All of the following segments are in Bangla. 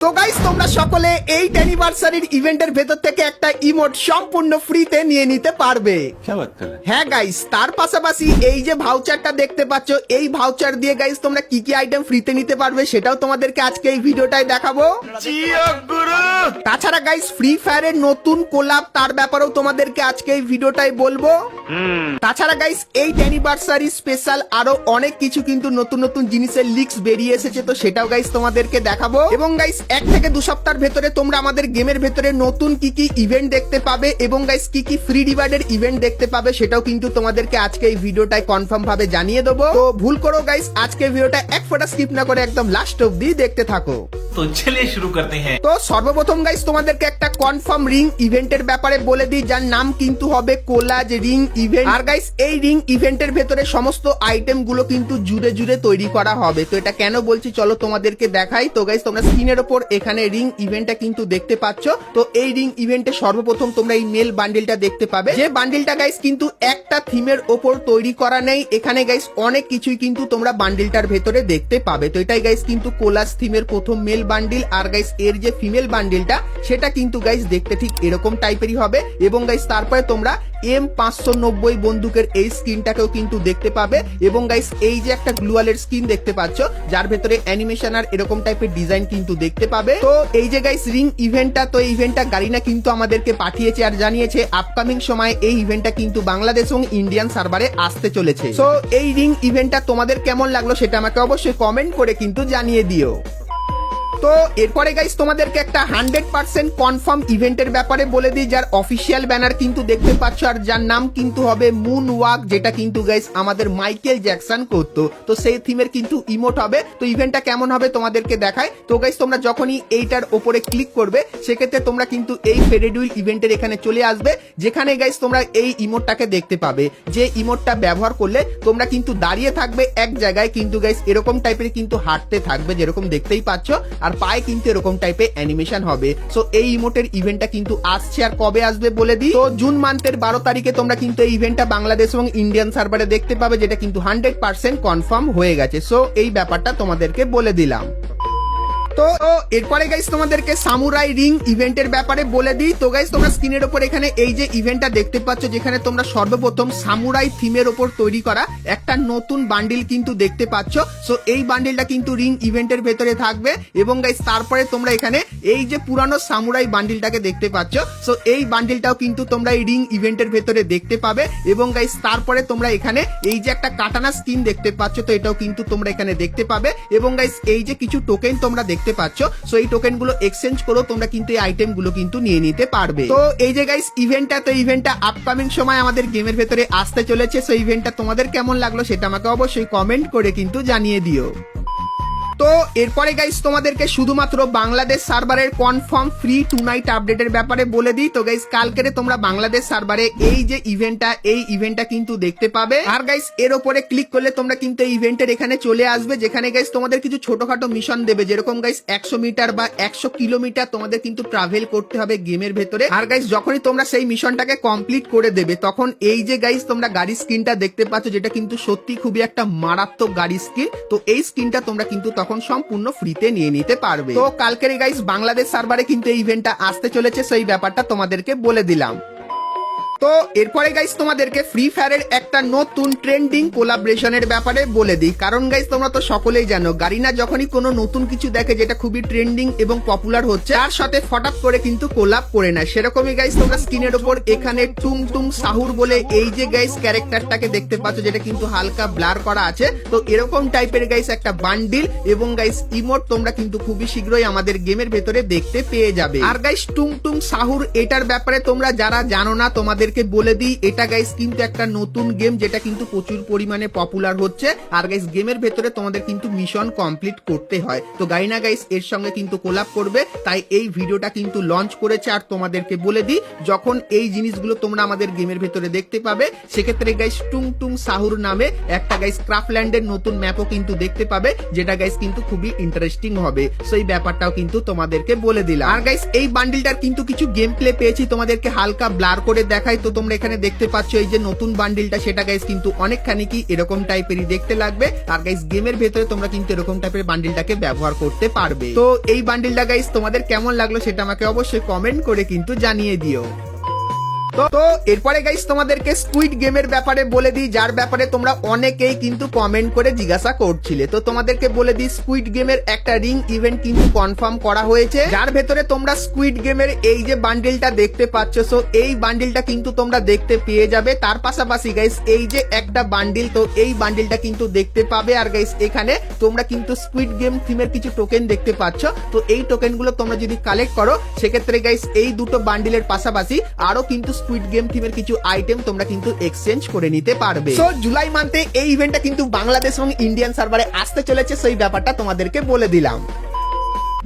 তো গাইস তোমরা সকলে এই অ্যানিভার্সারির ইভেন্টের ভেতর থেকে একটা ইমোট সম্পূর্ণ ফ্রিতে নিয়ে নিতে পারবে। হ্যাঁ গাইস তার পাশাপাশি এই যে ভাউচারটা দেখতে পাচ্ছ এই ভাউচার দিয়ে গাইস তোমরা কি কি আইটেম ফ্রিতে নিতে পারবে সেটাও তোমাদেরকে আজকে এই ভিডিওটায় দেখাবো। তাছাড়া গাইস ফ্রি ফায়ারের নতুন কোলাপ তার ব্যাপারেও তোমাদেরকে আজকে এই ভিডিওটায় বলব। তাছাড়া গাইস এই অ্যানিভার্সারি স্পেশাল আরও অনেক কিছু কিন্তু নতুন নতুন জিনিসের লিক্স বেরিয়ে এসেছে তো সেটাও গাইস তোমাদেরকে দেখাবো। এবং গাইস এক থেকে দু সপ্তাহের ভেতরে তোমরা আমাদের গেমের ভেতরে নতুন কি কি ইভেন্ট দেখতে পাবে এবং গাইস কি কি ফ্রি ডিভাইডের ইভেন্ট দেখতে পাবে সেটাও কিন্তু তোমাদেরকে আজকে এই ভিডিওটায় কনফার্ম ভাবে জানিয়ে দেবো। তো ভুল করো গাইস আজকে ভিডিওটা এক ফোটা স্কিপ না করে একদম লাস্ট অব্দি দেখতে থাকো। তো চলে শুরু করতে হ্যাঁ। তো সর্বপ্রথম গাইস তোমাদেরকে একটা কনফার্ম রিং ইভেন্টের ব্যাপারে বলে দিই, যার নাম কিন্তু হবে কোলাজ রিং ইভেন্ট আর গাইস এই রিং ইভেন্টের ভেতরে সমস্ত আইটেমগুলো কিন্তু জুড়ে জুড়ে তৈরি করা হবে। তো এটা কেন বলছি, চলো তোমাদেরকে দেখাই। তো গাইস তোমরা স্ক্রিনের ওপর এখানে রিং ইভেন্টটা কিন্তু দেখতে পাচ্ছ। তো এই রিং ইভেন্টে সর্বপ্রথম তোমরা এই মেল বান্ডিলটা দেখতে পাবে। যে বান্ডিলটা গাইস কিন্তু একটা থিমের ওপর তৈরি করা নেই, এখানে গাইস অনেক কিছুই কিন্তু তোমরা বান্ডিলটার ভেতরে দেখতে পাবে। তো এটাই গাইস কিন্তু কোলাজ থিমের প্রথম মেল বান্ডিল আর গাইস এর যে ফিমেল বান্ডিলটা সেটা কিন্তু গাইস দেখতে ঠিক এরকম টাইপেরই হবে। এবং গাইস তারপরে তোমরা এম পাঁচশো নব্বই বন্দুকের এই স্ক্রিনটাকেও কিন্তু দেখতে পাবে। এবং গাইস এই যে একটা গ্লুয়ালের স্ক্রিন দেখতে পাচ্ছ, যার ভেতরে অ্যানিমেশন আর এরকম টাইপের ডিজাইন কিন্তু দেখতে পাবে। তো এই যে গাইস রিং ইভেন্টটা তো এই ইভেন্টটা গারিনা কিন্তু আমাদেরকে পাঠিয়েছে আর জানিয়েছে আপকামিং সময়ে এই ইভেন্টটা কিন্তু বাংলাদেশ এবং ইন্ডিয়ান সার্ভারে আসতে চলেছে। তো এই রিং ইভেন্টটা তোমাদের কেমন লাগল, সেটা আমাকে অবশ্যই কমেন্ট করে কিন্তু জানিয়ে দিও। তো এরপরে গাইস তোমাদেরকে একটা হান্ড্রেড পার্সেন্ট কনফার্ম ইভেন্টের ব্যাপারে বলে দিই, যার অফিসিয়াল ব্যানার কিন্তু দেখতে পাচ্ছ, আর যার নাম কিন্তু হবে মুন ওয়াক যেটা কিন্তু গাইস আমাদের মাইকেল জ্যাকসন করতো। তো সেই থিমের কিন্তু ইমোট হবে। তো ইভেন্টটা কেমন হবে তোমাদেরকে দেখায়। তো গাইস তোমরা যখনই এইটার ওপরে ক্লিক করবে, সেক্ষেত্রে তোমরা কিন্তু এই ফেরেডুইল ইভেন্টের এখানে চলে আসবে, যেখানে গাইস তোমরা এই ইমোটটাকে দেখতে পাবে। যে ইমোটটা ব্যবহার করলে তোমরা কিন্তু দাঁড়িয়ে থাকবে এক জায়গায়, কিন্তু গাইস এরকম টাইপের কিন্তু হাঁটতে থাকবে, যেরকম দেখতেই পাচ্ছ। আর পায়ে কিন্তু এরকম টাইপের অ্যানিমেশন হবে। সো এই ইমোটের ইভেন্টটা কিন্তু আসছে আর কবে আসবে বলে দিই? তো জুন মান্থের বারো তারিখে তোমরা কিন্তু এই ইভেন্টটা বাংলাদেশ এবং ইন্ডিয়ান সার্ভারে দেখতে পাবে, যেটা কিন্তু হান্ড্রেড পার্সেন্ট কনফার্ম হয়ে গেছে। সো এই ব্যাপারটা তোমাদেরকে বলে দিলাম। তো এরপরে গাইস তোমাদেরকে সামুরাই রিং ইভেন্টের ব্যাপারে বলে দিই। তো গাইস তোমরা স্ক্রিনের ওপর এখানে এই যে ইভেন্টটা দেখতে পাচ্ছ, যেখানে তোমরা সর্বপ্রথম সামুরাই থিমের ওপর তৈরি করা একটা নতুন বান্ডিল কিন্তু দেখতে পাচ্ছ। সো এই বান্ডিলটা কিন্তু রিং ইভেন্টের ভেতরে থাকবে এবং গাইস তারপরে তোমরা এখানে এই যে পুরানো সামুরাই বান্ডিলটাকে দেখতে পাচ্ছ। সো এই বান্ডিলটাও কিন্তু তোমরা এই রিং ইভেন্টের ভেতরে দেখতে পাবে এবং গাইস তারপরে তোমরা এখানে এই যে একটা কাটানা স্কিন দেখতে পাচ্ছ, তো এটাও কিন্তু তোমরা এখানে দেখতে পাবে। এবং গাইস এই যে কিছু টোকেন তোমরা দেখতে পাচ্ছ। সো এই টোকেনগুলো এক্সচেঞ্জ করো, তোমরা কিন্তু এই আইটেমগুলো কিন্তু নিয়ে নিতে পারবে। তো, এই যে গাইস ইভেন্টটা তো ইভেন্টটা আপকামিং সময় আমাদের গেমের ভেতরে আসতে চলেছে। সো ইভেন্টটা তোমাদের কেমন লাগল সেটা আমাকে অবশ্যই কমেন্ট করে কিন্তু জানিয়ে দিও। তো এরপরে গাইস তোমাদেরকে শুধুমাত্র বাংলাদেশ সার্ভারের কনফার্ম ফ্রি টু নাইট আপডেটের ব্যাপারে বলে দিই। তো গাইস কালকেরে তোমরা বাংলাদেশ সার্ভারে এই যে ইভেন্টটা এই ইভেন্টটা কিন্তু দেখতে পাবে। আর গাইস এর উপরে ক্লিক করলে তোমরা কিন্তু এই ইভেন্টের এখানে চলে আসবে, যেখানে গাইস তোমাদের কিছু ছোটখাটো মিশন দেবে। যেরকম গাইস একশো মিটার বা একশো কিলোমিটার তোমাদের কিন্তু ট্রাভেল করতে হবে গেমের ভেতরে। আর গাইস যখনই তোমরা সেই মিশনটাকে কমপ্লিট করে দেবে, তখন এই যে গাইস তোমরা গাড়ির স্ক্রিনটা দেখতে পাচ্ছ, যেটা কিন্তু সত্যি খুবই একটা মারাত্মক গাড়ি স্ক্রিন তো এই স্ক্রিনটা তোমরা কিন্তু তখন সম্পূর্ণ ফ্রিতে নিয়ে নিতে পারবে। তো কালকের গাইস বাংলাদেশ সার্ভারে কিন্তু এই ইভেন্টটা আসতে চলেছে, সেই ব্যাপারটা তোমাদেরকে বলে দিলাম। তো এরপরে গাইস তোমাদেরকে ফ্রি ফায়ারের একটা নতুন ট্রেন্ডিং কোলাবরেশনের ব্যাপারে বলে দিই। কারণ গাইস তোমরা তো সকলেই জানো গারিনা যখনই কোনো নতুন কিছু দেখে যেটা খুবই ট্রেন্ডিং এবং পপুলার হচ্ছে, তার সাথে ফটাপ করে কিন্তু কোলাপ করে নেয়। সেরকমই গাইস তোমরা স্ক্রিনের ওপর এখানে টুং টুং সাহুর বলে এই যে গাইস ক্যারেক্টারটাকে দেখতে পাচ্ছ, যেটা কিন্তু হালকা ব্লার করা আছে, তো এরকম টাইপের গাইস একটা বান্ডিল এবং গাইস ইমোট তোমরা কিন্তু খুবই শীঘ্রই আমাদের গেমের ভেতরে দেখতে পেয়ে যাবে। আর গাইস টুং টুং সাহুর এটার ব্যাপারে তোমরা যারা জানো না তোমাদেরকে বলে দিই, এটা গাইস কিন্তু একটা নতুন গেম যেটা কিন্তু প্রচুর পরিমাণে পপুলার হচ্ছে। আর গাইস গেমের ভেতরে তোমাদের কিন্তু মিশন কমপ্লিট করতে হয়। তো গাইনা গাইস এর সঙ্গে কিন্তু কোলাপ করবে। তাই এই ভিডিওটা কিন্তু লঞ্চ করেছে। আর তোমাদেরকে বলে দিই, যখন এই জিনিসগুলো তোমরা আমাদের গেমের ভেতরে দেখতে পাবে, সেক্ষেত্রে গাইস টুং টুং সাহুর নামে একটা গাইস ক্রাফল্যান্ডের নতুন ম্যাপও কিন্তু দেখতে পাবে, যেটা গাইস কিন্তু খুবই ইন্টারেস্টিং হবে। সেই ব্যাপারটাও কিন্তু তোমাদেরকে বলে দিলাম। আর গাইস এই বান্ডিলটার কিন্তু কিছু গেম প্লে পেয়েছি। তোমাদেরকে হালকা ব্লার করে দেখাই। দেখাই তো তোমরা এখানে দেখতে পাচ্ছ এই যে নতুন বান্ডিলটা সেটা গাইস কিন্তু অনেকখানি কি এরকম টাইপেরই দেখতে লাগবে। আর গাইস গেমের ভেতরে তোমরা কিন্তু এরকম টাইপের বান্ডিলটাকে ব্যবহার করতে পারবে। তো এই বান্ডিলটা গাইস তোমাদের কেমন লাগল সেটা আমাকে অবশ্যই কমেন্ট করে কিন্তু জানিয়ে দিও। তো এরপরে গাইস তোমাদেরকে স্কুইড গেমের ব্যাপারে বলে দিই, যার ব্যাপারে তোমরা অনেকেই কিন্তু কমেন্ট করে জিজ্ঞাসা করছিলে। তো তোমাদেরকে বলে দিই স্কুইড গেমের একটা রিং ইভেন্ট কিন্তু কনফার্ম করা হয়েছে। যার ভেতরে তোমরা স্কুইড গেমের এই যে বান্ডিলটা দেখতে পাচ্ছ সো এই বান্ডিলটা কিন্তু তোমরা দেখতে পেয়ে যাবে। তার পাশাপাশি গাইস এই যে একটা বান্ডিল তো এই বান্ডিলটা কিন্তু দেখতে পাবে। আর গাইস এখানে তোমরা কিন্তু স্কুইড গেম থিমের কিছু টোকেন দেখতে পাচ্ছ। তো এই টোকেনগুলো তোমরা যদি কালেক্ট করো, সেক্ষেত্রে গাইস এই দুটো বান্ডিলের পাশাপাশি আরও কিন্তু স্কুইড গেম থিমের কিছু আইটেম তোমরা কিন্তু এক্সচেঞ্জ করে নিতে পারবে। সো জুলাই মান্থে এই ইভেন্টটা কিন্তু বাংলাদেশ এবং ইন্ডিয়ান সার্ভারে আসতে চলেছে, সেই ব্যাপারটা তোমাদেরকে বলে দিলাম।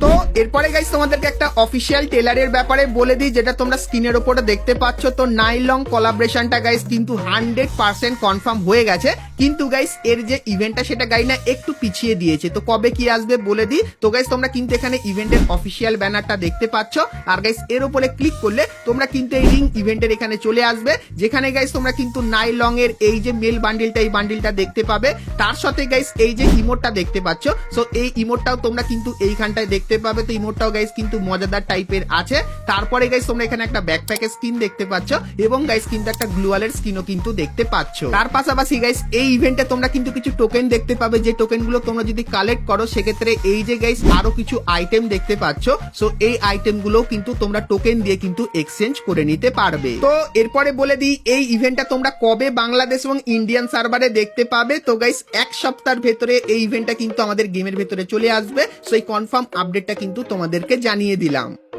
তো, এরপরে গাইস তোমাদেরকে একটা অফিসিয়াল টেলারের ব্যাপারে বলে দিই, যেটা তোমরা স্ক্রিনের ওপরে দেখতে পাচ্ছ। তো নাইলং কোলাবরেশনটা গাইস কিন্তু হান্ড্রেড পার্সেন্ট কনফার্ম হয়ে গেছে। কিন্তু গাইস এর যে ইভেন্টটা সেটা গাইনা একটু পিছিয়ে দিয়েছে। তো কবে কি আসবে বলে দিই? তো গাইস তোমরা কিন্তু এখানে ইভেন্টের অফিসিয়াল ব্যানারটা দেখতে পাচ্ছ। আর গাইস এর উপরে ক্লিক করলে তোমরা কিন্তু এই রিং ইভেন্টের এখানে চলে আসবে। যেখানে গাইস তোমরা কিন্তু নাইলং এর এই যে মেল বান্ডিলটা এই বান্ডিলটা দেখতে পাবে। তার সাথে গাইস এই যে ইমোটটা দেখতে পাচ্ছ। সো এই ইমোটটাও তোমরা কিন্তু এইখানটায় দেখতে পাবে। তো ইমোটটাও গাইস কিন্তু মজাদার টাইপের আছে। তারপরে গাইস তোমরা এখানে একটা ব্যাকপ্যাকের স্কিন দেখতে পাচ্ছ। এবং গাইস কিন্তু একটা গ্লুয়ালের স্কিনও কিন্তু দেখতে পাচ্ছ। তার পাশাপাশি গাইস এই ইভেন্টে তোমরা কিন্তু কিছু টোকেন দেখতে পাবে। যে টোকেনগুলো তোমরা যদি কালেক্ট করো, সেক্ষেত্রে এই যে গাইস আরও কিছু আইটেম দেখতে পাচ্ছ। সো এই আইটেমগুলো কিন্তু তোমরা টোকেন দিয়ে কিন্তু এক্সচেঞ্জ করে নিতে পারবে। তো, এরপরে বলে দিই, এই ইভেন্টটা তোমরা কবে বাংলাদেশ এবং ইন্ডিয়ান সার্ভারে দেখতে পাবে? তো গাইস এক সপ্তাহের ভেতরে এই ইভেন্টটা কিন্তু আমাদের গেমের ভেতরে চলে আসবে। সো এই কনফার্ম আপডেটটা কিন্তু তোমাদেরকে জানিয়ে দিলাম।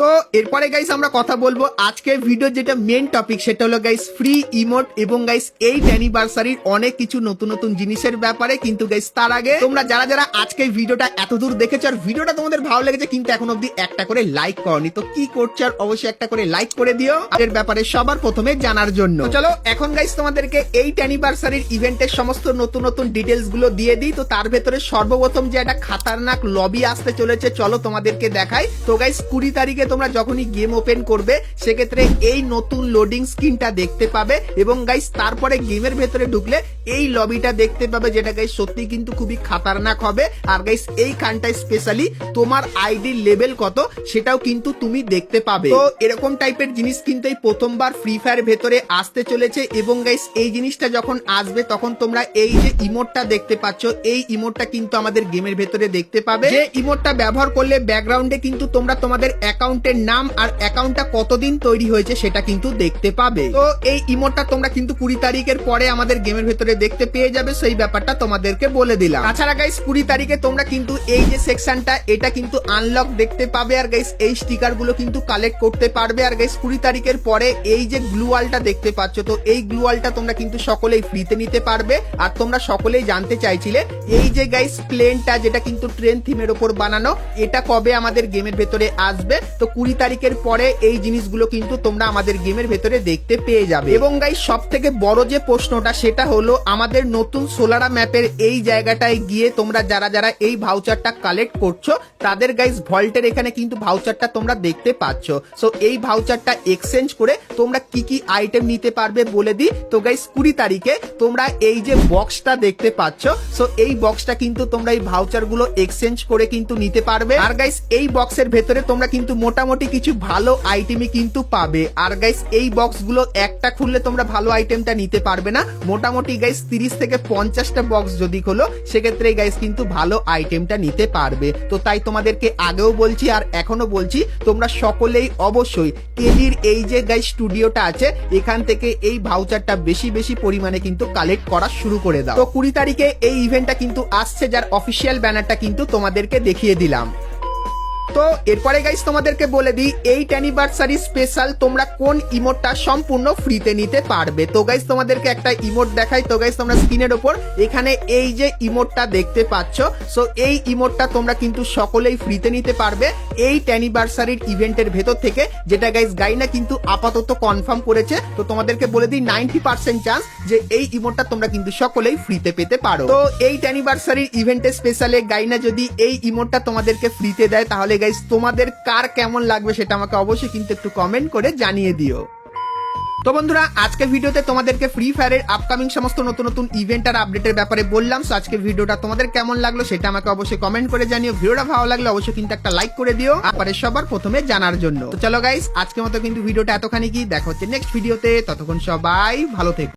তো এরপরে গাইস আমরা কথা বলব আজকের ভিডিও যেটা মেন টপিক সেটা হলো গাইস ফ্রি ইমোট এবং গাইস এইট অ্যানিভার্সারির অনেক কিছু নতুন নতুন জিনিসের ব্যাপারে। কিন্তু গাইস তার আগে তোমরা যারা যারা আজকে ভিডিওটা এত দূর দেখেছ আর ভিডিওটা তোমাদের ভালো লেগেছে, কিন্তু এখন অব্দি একটা করে লাইক করনি। তো কি করছ আর অবশ্যই একটা করে লাইক করে দিও এর ব্যাপারে সবার প্রথমে জানার জন্য। চলো এখন গাইস তোমাদেরকে এইট অ্যানিভার্সারির ইভেন্টের সমস্ত নতুন নতুন ডিটেলসগুলো দিয়ে দিই। তো তার ভেতরে সর্বপ্রথম যে একটা খাতারনাক লবি আসতে চলেছে, চলো তোমাদেরকে দেখাই। তো গাইস কুড়ি তারিখে তোমরা যখনই গেম ওপেন করবে, সেক্ষেত্রে এই নতুন লোডিং স্ক্রিনটা দেখতে পাবে এবং গাইস তারপরে গেমের ভেতরে ঢুকলে এই লবিটা দেখতে পাবে যেটা গাইস সত্যি কিন্তু খুবই খাতারনাক হবে। আর গাইস এই খানটায় স্পেশালি তোমার আইডির লেভেল কত সেটাও কিন্তু তুমি দেখতে পাবে। তো এরকম টাইপের জিনিস কিন্তু এই প্রথমবার ফ্রি ফায়ার ভেতরে আসতে চলেছে এবং গাইস এই জিনিসটা যখন আসবে, তখন তোমরা এই যে ইমোটটা দেখতে পাচ্ছ, এই ইমোটটা কিন্তু আমাদের গেমের ভেতরে দেখতে পাবে। যে ইমোটটা ব্যবহার করলে ব্যাকগ্রাউন্ডে কিন্তু তোমরা তোমাদের অ্যাকাউন্টের নাম আর অ্যাকাউন্টটা কতদিন তৈরি হয়েছে সেটা কিন্তু দেখতে পাবে। তো এই ইমোটটা তোমরা কিন্তু কুড়ি তারিখের পরে আমাদের গেমের ভেতরে দেখতে পেয়ে যাবে, সেই ব্যাপারটা তোমাদেরকে বলে দিলাম। তাছাড়া গাইস কুড়ি তারিখে তোমরা কিন্তু এই যে সেকশনটা এটা কিন্তু আনলক দেখতে পাবে আর গাইস এই স্টিকারগুলো কিন্তু কালেক্ট করতে পারবে। আর গাইস কুড়ি তারিখের পরে এই যে গ্লুয়ালটা দেখতে পাচ্ছ, তো এই গ্লুয়ালটা তোমরা কিন্তু সকলেই ফ্রিতে নিতে পারবে। আর তোমরা সকলেই জানতে চাইছিলে, এই যে গাইস প্লেনটা যেটা কিন্তু ট্রেন থিমের ওপর বানানো, এটা কবে আমাদের গেমের ভেতরে আসবে? তো কুড়ি তারিখের পরে এই জিনিসগুলো কিন্তু তোমরা আমাদের গেমের ভেতরে দেখতে পেয়ে যাবে। এবং গাইস সব থেকে বড় যে প্রশ্নটা, সেটা হলো আমাদের নতুন সোলারা ম্যাপের এই জায়গাটায় গিয়ে তোমরা যারা যারা এই ভাউচারটা কালেক্ট করছ, তাদের গাইস ভল্টের এখানে কিন্তু ভাউচারটা তোমরা দেখতে পাচ্ছ। সো এই ভাউচারটা এক্সচেঞ্জ করে তোমরা কি কি আইটেম নিতে পারবে বলে দিই। তো গাইস কুড়ি তারিখে তোমরা এই যে বক্সটা দেখতে পাচ্ছ সো এই বক্সটা কিন্তু তোমরা এই ভাউচারগুলো এক্সচেঞ্জ করে কিন্তু নিতে পারবে। আর গাইস এই বক্সের ভেতরে তোমরা কিন্তু মোটামুটি কিছু ভালো আইটেমই কিন্তু পাবে। আর গাইস এই বক্সগুলো একটা খুললে তোমরা ভালো আইটেমটা নিতে পারবে না। মোটামুটি গাইস তিরিশ থেকে পঞ্চাশটা বক্স যদি খোলো সেক্ষেত্রে গাইস কিন্তু ভালো আইটেমটা নিতে পারবে। তো তাই তোমাদেরকে আগেও বলছি আর এখনও বলছি, তোমরা সকলেই অবশ্যই কেলির এই যে গাইস স্টুডিওটা আছে, এখান থেকে এই ভাউচারটা বেশি বেশি পরিমাণে কিন্তু কালেক্ট করা শুরু করে দাও। তো কুড়ি তারিখে এই ইভেন্টটা কিন্তু আসছে, যার অফিসিয়াল ব্যানারটা কিন্তু তোমাদেরকে দেখিয়ে দিলাম। তো এরপরে গাইস তোমাদেরকে বলে দিই এইট অ্যানিভার্সারি স্পেশাল তোমরা কোন ইমোটটা সম্পূর্ণ ফ্রিতে নিতে পারবে? তো গাইস তোমাদেরকে একটা ইমোট দেখাই। তো গাইস তোমরা স্ক্রিনের ওপর, এখানে এই যে ইমোটটা দেখতে পাচ্ছ সো এই ইমোটটা তোমরা কিন্তু সকলেই ফ্রিতে নিতে পারবে এইট অ্যানিভার্সারির ইভেন্টের ভেতর থেকে, যেটা গাইস গাইনা কিন্তু আপাতত কনফার্ম করেছে। তো তোমাদেরকে বলে দিই নাইনটি পার্সেন্ট চান্স যে এই ইমোটটা তোমরা কিন্তু সকলেই ফ্রিতে পেতে পারো। তো এইট অ্যানিভার্সারির ইভেন্টের স্পেশালে গাইনা যদি এই ইমোটটা তোমাদেরকে ফ্রিতে দেয়, তাহলে গাইস তোমাদের কার কেমন লাগবে সেটা আমাকে অবশ্যই কিন্তু একটু কমেন্ট করে জানিয়ে দিও। তো বন্ধুরা, আজকের ভিডিওতে তোমাদেরকে ফ্রি ফায়ারের আপকামিং সমস্ত নতুন নতুন ইভেন্ট আর আপডেটের ব্যাপারে বললাম। সো আজকের ভিডিওটা তোমাদের কেমন লাগল সেটা আমাকে অবশ্যই কমেন্ট করে জানিও। ভিডিওটা ভালো লাগলে অবশ্যই কিন্তু একটা লাইক করে দিও, তারপরে সবার প্রথমে জানার জন্য। তো চলো গাইস আজকের মতো কিন্তু ভিডিওটা এতখানি কি? দেখা হচ্ছে নেক্সট ভিডিওতে ততক্ষণ সবাই ভালো থেকো।